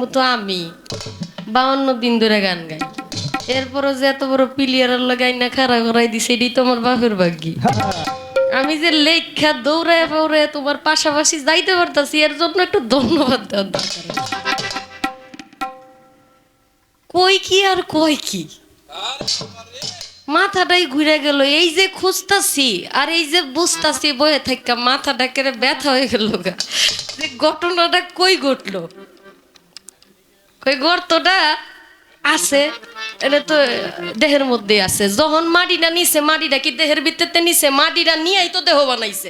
মতো আমি। বাউন্ন দিন ধরে গান গাই। এরপরও যে এত বড় প্লেয়ারের লাগাই না খাড়া করাই দিছে, এটাই তো আমার বাপের ভাগ্যি। আমি যে লেখা দৌড়ায় ফৌড়ায় তোমার পাশাপাশি যাইতে পারতাছি, এর জন্য একটু ধন্যবাদ দেওয়ার দরকার। কই কি আর কই কি? মাথাটাই ঘুরে গেল, এই যে খুঁজতাছি আর এই যে বুঝতাছি, বয়ে থাকা মাথাটা কেড়ে ব্যথা হয়ে গেল গা। যে ঘটনাটা কই ঘটলো? কই, গর্তটা আছে, এটা তো দেহের মধ্যে আছে। যখন মাটিটা নিছে, মাটিটা কি দেহের ভিতরতে নিছে? মাটিটা নিয়েই তো দেহ বানাইছে।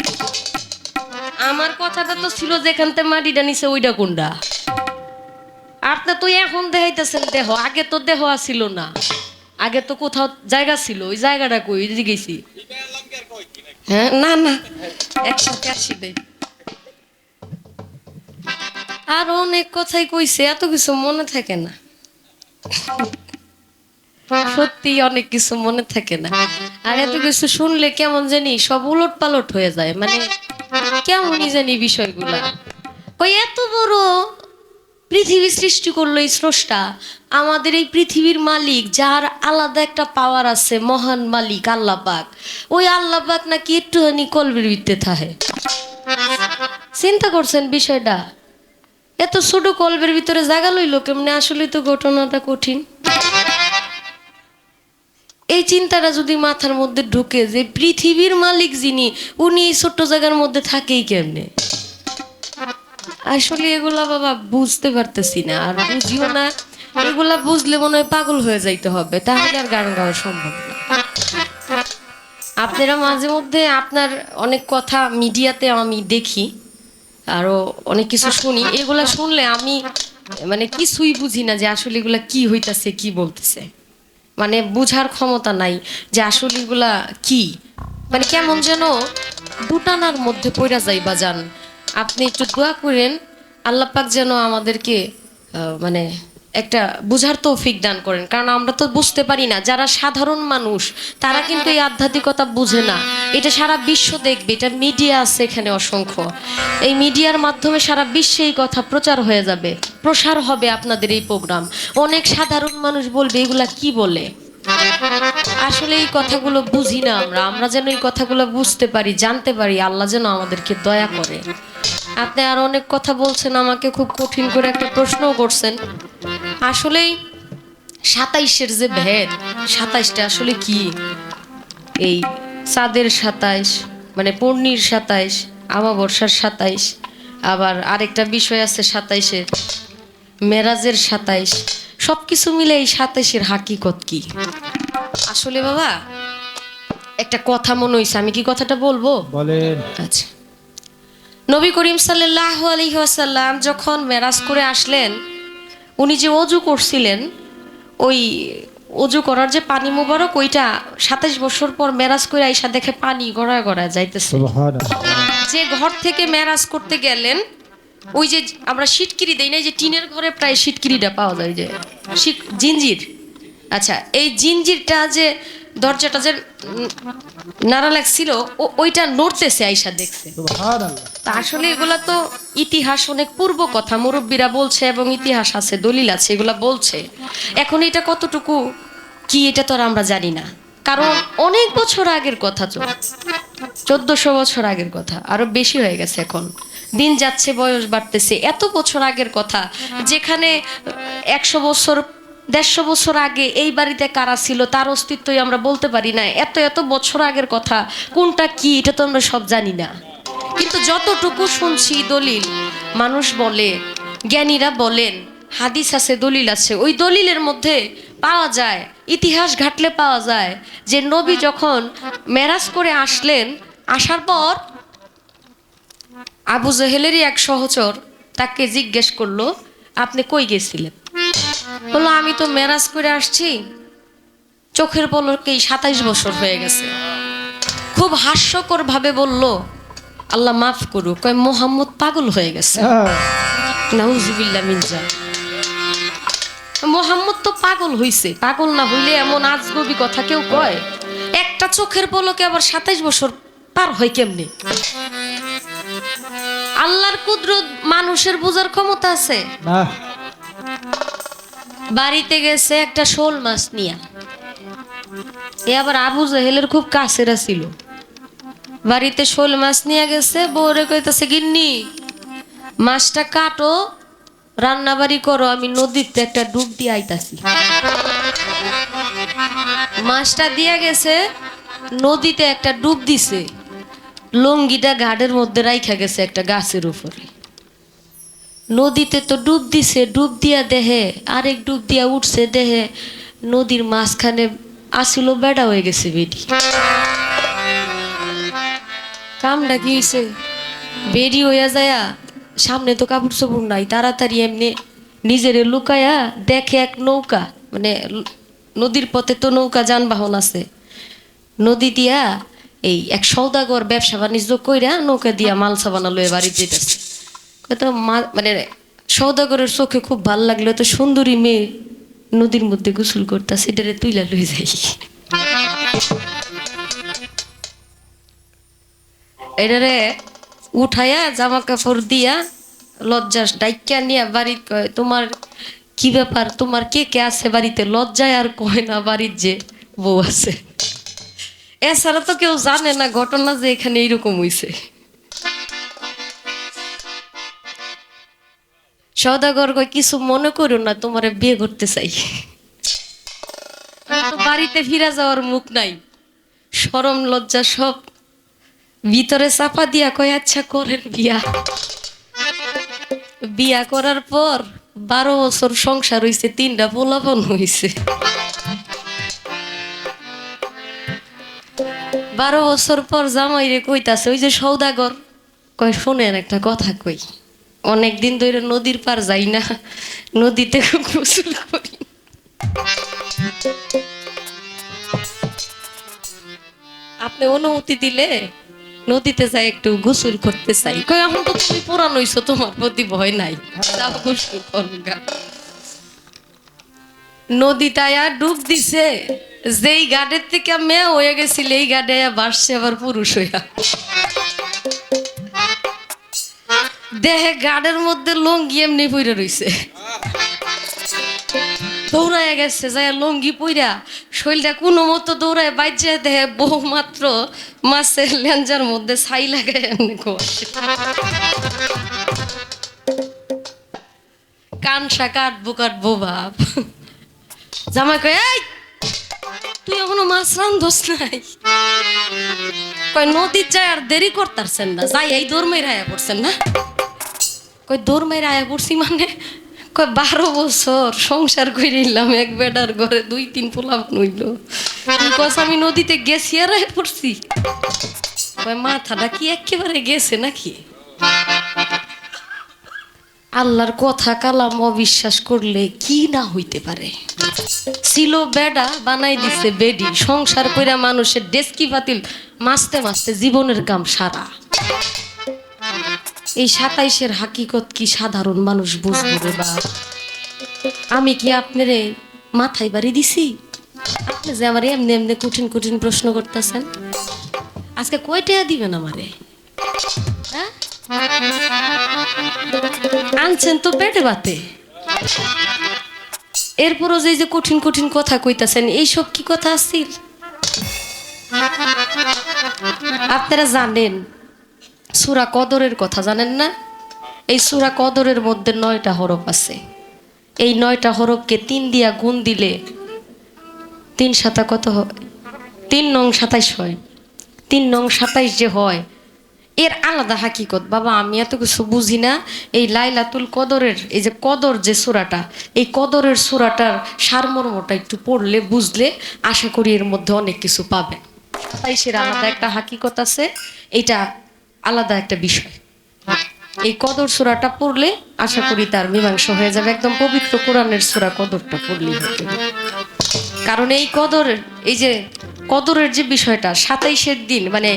আমার কথাটা তো ছিল যেখান থেকে মাটিটা নিছে, ওইটা কোনটা? আপনি তো এখন দেখাইতেছেন দেহ, আগে তো দেহ আসিল না। আগে তো কোথাও জায়গা ছিল, ওই জায়গাটা কই? জিগেছি হ্যাঁ না না, একসাথে আসি আর অনেক কথাই কইছে, এত কিছু মনে থাকে না। সত্যি অনেক কিছু মনে থাকে না। আর এত কিছু শুনলে কেমন জানি সব উলট পালট হয়ে যায় মানে কেমনই জানি বিষয়গুলা। ওই এত বড় পৃথিবী সৃষ্টি করল এই স্রষ্টা, আমাদের এই পৃথিবীর মালিক, যার আলাদা একটা পাওয়ার আছে, মহান মালিক, আল্লাহ পাক। ওই আল্লাহ পাক নাকি একটুখানি কলবের ভিত্তে থাকে। চিন্তা করছেন বিষয়টা? এত ছোট কলবের ভিতরে জায়গা লইলো, কেমনে আসলে তো ঘটনাটা কঠিন? এই চিন্তাটা যদি মাথার মধ্যে ঢুকে যে পৃথিবীর মালিক যিনি, উনি এই ছোট্ট জায়গার মধ্যে থাকেই কেমনে? আসলে এগুলা বাবা বুঝতে পারতেছি না, আর বুঝিও না, এগুলা বুঝলে মনে হয় পাগল হয়ে যাইতে হবে, তাহলে আর গান গাওয়া সম্ভব না। আপনারা মাঝে মধ্যে আপনার অনেক কথা মিডিয়াতে আমি দেখি আরও অনেক কিছু শুনি। এগুলা শুনলে আমি মানে কিছুই বুঝি না যে আসলে এগুলা কি হইতাছে, কি বলতেছে। মানে বুঝার ক্ষমতা নাই যে আসলে এগুলা কি। মানে কেমন যেন দুটানার মধ্যে পড়া যাই বা যান আপনি একটু দোয়া করেন আল্লাপাক যেন আমাদেরকে মানে একটা বুঝার তৌফিক দান করেন। কারণ আমরা তো বুঝতে পারি না, যারা সাধারণ মানুষ, তারা কিন্তু এই আধ্যাত্মিকতা বুঝে না। এটা সারা বিশ্ব দেখবে, এটা মিডিয়া আছে এখানে অসংখ্য। এই মিডিয়ার মাধ্যমে সারা বিশ্বে এই কথা প্রচার হয়ে যাবে, প্রসার হবে আপনাদের এই প্রোগ্রাম। অনেক সাধারণ মানুষ বলবে, এগুলা কি বলে? আসলে এই কথাগুলো বুঝি না আমরা। আমরা যেন এই কথাগুলো বুঝতে পারি, জানতে পারি, আল্লাহ যেন আমাদেরকে দয়া করে। আপনি আর অনেক কথা বলছেন, আমাকে খুব কঠিন করে একটা প্রশ্নও করছেন। আসলেই সাতাইশের যে ভেদ সাতাইশটা আসলে কি? এই চাঁদের সাতাইশ মানে পূর্ণির সাতাইশ আমাবর্ষার সাতাইশ আবার আরেকটা বিষয় আছে সাতাইশের মেরাজের সাতাইশ সব কিছু মিলে এই সাতাইশের হাকিকত কি? আসলে বাবা একটা কথা মনে হয়েছে আমি কি কথাটা বলব? বলেন। আচ্ছা। নবী করিম সাল্লাহ আলহি আসাল্লাম যখন মেরাজ করে আসলেন উনি যে অজু করছিলেন ওই অজু করার যে পানি মোবারক ওইটা সাতাশ বছর পর মেরাজ করে আইসা দেখে পানি গড়ায় গড়ায় যাইতেছে। যে ঘর থেকে ম্যারাজ করতে গেলেন ওই যে আমরা সিটকিরি দেই না যে টিনের ঘরে প্রায় সিটকিরিটা পাওয়া যায় যে জিঞ্জির। আচ্ছা এই জিঞ্জিরটা যে দরজাটা যে নাড়া লাগছিল ও- ওইটা নড়তেছে আইসা দেখছে। আসলে এগুলা তো ইতিহাস অনেক পূর্ব কথা। মুরব্বীরা বলছে এবং ইতিহাস আছে দলিল আছে এগুলা বলছে। এখন এটা কতটুকু কি এটা তো আর আমরা জানি না। কারণ অনেক বছর আগের কথা তো। চোদ্দশো বছর আগের কথা আরও বেশি হয়ে গেছে এখন। দিন যাচ্ছে বয়স বাড়তেছে। এত বছর আগের কথা যেখানে একশো বছর দেড়শো বছর আগে এই বাড়িতে কারা ছিল, তার অস্তিত্বই আমরা বলতে পারি না। এত এত বছর আগের কথা, কোনটা কি, এটা তো আমরা সব জানি না। কিন্তু যতটুকু শুনছি দলিল, মানুষ বলে, জ্ঞানীরা বলেন, হাদিস আছে, দলিল আছে। ওই দলিলের মধ্যে পাওয়া যায়, ইতিহাস ঘাটলে পাওয়া যায়, যে নবী যখন মেরাজ করে আসলেন, আসার পর আবু জহেলেরই এক সহচর তাকে জিজ্ঞেস করল, আপনি কই গেছিলেন? বলল আমি তো মেরাজ করে আসছি। চোখের পলকেই সাতাইশ বছর হয়ে গেছে। খুব হাস্যকর ভাবে বলল আল্লাহ মাফ করুক কয় মোহাম্মদ পাগল হয়ে গেছে। হ্যাঁ, নাউজুবিল্লা মির্জা মোহাম্মদ তো পাগল হইছে। পাগল না হইলে এমন আজগবি কথা কেউ কয়? একটা চোখের পলকে আবার সাতাইশ বছর পার হয় কেমনি? আল্লাহর কুদরত মানুষের বোঝার ক্ষমতা আছে। না। বাড়িতে গেছে একটা শোল মাছ নিয়া। এ আবার আবু জাহেলের খুব কাছের ছিল। বাড়িতে শোল মাছ নিয়ে গেছে, বউরে কইতাছে, গিন্নি, মাছটা কাটো রান্না বাড়ি করো, আমি নদীতে একটা ডুব দিয়ে আইতাছি। মাছটা দিয়ে গেছে, নদীতে একটা ডুব দিছে। লঙ্গিটা ঘাটের মধ্যে রাইখা গেছে একটা গাছের উপরে। নদীতে তো ডুব দিছে, ডুব দিয়া দেহে, আরেক ডুব দিয়া উঠছে দেহে, নদীর মাঝখানে আসিল বেড়া হয়ে গেছে বেডি। কামটা কি হয়েছে বেরি হইয়া যায়া সামনে তো কাপড় চোপড় নাই, তাড়াতাড়ি এমনি নিজেরে লুকায়া দেখে এক নৌকা মানে নদীর পথে তো নৌকা যানবাহন আছে। নদী দিয়া এই এক সৌদাগর ব্যবসা বাণিজ্য কইরা নৌকা দিয়া মাল সাবানা লয়ে বাড়ি যেতেছে কত মা- মানে সৌদাগরের চোখে খুব ভালো লাগল, তো সুন্দরী মেয়ে নদীর মধ্যে গোসল করতা সেটারে তুইলা লই যাই। এটারে উঠাইয়া জামা কাপড় দিয়া লজ্জা ডাইকা নিয়ে বাড়ি কয়, তোমার কি ব্যাপার? তোমার কে কে আছে বাড়িতে? লজ্জায় আর কয় না বাড়ির যে বউ আছে? এছাড়া তো কেউ জানে না, ঘটনা যে এখানে এইরকম হইছে। সৌদাগর কয় কিছু মনে করো না তোমারে বিয়ে করতে চাই। আমার বাড়িতে ফিরা যাওয়ার মুখ নাই। সরম লজ্জা সব ভিতরে চাপা দিয়া কয় আচ্ছা করেন বিয়া। বিয়া করার পর বারো বছর সংসার হইছে তিনটা পোলাপন হইছে। বারো বছর পর জামাই রে কইতাছে ওই যে সৌদাগর কয় শোনেন একটা কথা কই। অনেক দিন ধরে নদীর পার যাই না, নদীতে গোসল করি। আপনি অনুমতি দিলে নদীতে যাই একটু গোসল করতে চাই। কই, এখন তো তুমি পুরান হইছো, তোমার প্রতি ভয় নাই। যাও গোসল ডুব দিছে, যেই গাডের থেকে মেয়ে হয়ে গেছিল, এই গাডে বাসছে, আবার পুরুষ হইয়া। দেহে গাডের মধ্যে লঙ্গি এমনি পইরা রইছে। দৌড়ায় গেছে যায় লঙ্গি পইরা শরীরটা কোনো মতো দৌড়ায় বাইজে দেহে বহু মাত্র মাছের লেঞ্জার মধ্যে ছাই লাগায় এমনি কানসা কাটবো কাটবো বাপ। জামাই কয়, এই, তুই এখনও মাছ রান্ধস নাই? কয়, নদীর যায় আর দেরি করতারছেন না, যাই এই দৌড় মেরে আয়া পড়ছেন না? কই দৌড় মেরে আয়া পড়ছি মানে? কয় বারো বছর সংসার করে নিলাম এক বেডার ঘরে দুই তিন পোলা নইল কস, আমি নদীতে গেছি আর আয়া পড়ছি? মাথাটা কি একেবারে গেছে নাকি? আল্লাহর কথা কালাম অবিশ্বাস করলে কি না হইতে পারে? ছিল বেডা, বানাই দিছে বেডি। সংসার কইরা মানুষের ডেস্কি পাতিল মাসতে মাসতে জীবনের কাম সারা। এই সাতাইশের হাকিকত কি সাধারণ মানুষ বুঝব রে বা আমি কি আপনারে মাথায় বাড়ি দিছি? আপনি যে আমার এমনি এমনি কঠিন কঠিন প্রশ্ন করতেছেন। আজকে কয়টা দিবেন আমারে? হ্যাঁ? আনছেন তো পেটে বাতে। এরপরও যে যে কঠিন কঠিন কথা কইতাছেন, এইসব কি কথা আসছিল আপনারা জানেন সুরা কদরের কথা জানেন না? এই সুরা কদরের মধ্যে নয়টা হরফ আছে। এই নয়টা হরফকে তিন দিয়া গুণ দিলে তিন সাতা কত হয়? তিন নং সাতাইশ হয়। তিন নং সাতাইশ যে হয়, এর আলাদা হাকিকত। বাবা, আমি এত কিছু বুঝি না। এই লাইলাতুল কদরের, এই যে কদর যে সুরাটা, এই কদরের সুরাটার সারমর্মটা একটু পড়লে, বুঝলে আশা করি এর মধ্যে অনেক কিছু পাবেন। সাতাইশের আলাদা একটা হাকিকত আছে। এটা আলাদা একটা বিষয়। এই কদর সুরাটা পড়লে আশা করি তার মীমাংসা হয়ে যাবে, একদম পবিত্র কোরআনের সুরা কদরটা পড়লেই কারণ এই কদর, এই যে কদরের যে বিষয়টা, সাতাইশের দিন মানে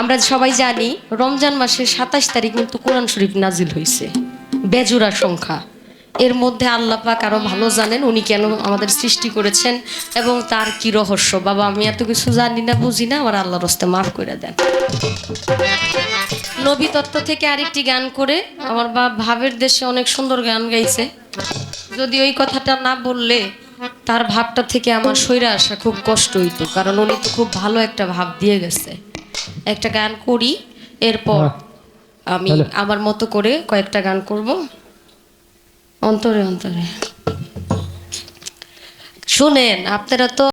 আমরা সবাই জানি, রমজান মাসের সাতাশ তারিখ কিন্তু কোরআন শরীফ নাজিল হয়েছে বেজুরা সংখ্যা। এর মধ্যে আল্লাহ পাক আরও ভালো জানেন উনি কেন আমাদের সৃষ্টি করেছেন এবং তার কি রহস্য। বাবা আমি এত কিছু জানি না বুঝি না আমার আল্লাহর হস্তে মাফ করে দেন। নবী তত্ত্ব থেকে আরেকটি গান করে আমার বা ভাবের দেশে অনেক সুন্দর গান গাইছে। যদি ওই কথাটা না বললে তার ভাবটা থেকে আমার সইরা আসা খুব কষ্ট হইতো কারণ উনি তো খুব ভালো একটা ভাব দিয়ে গেছে। একটা গান করি এরপর আমি আমার মতো করে কয়েকটা গান করব। অন্তরে অন্তরে। শুনেন আপনারা তো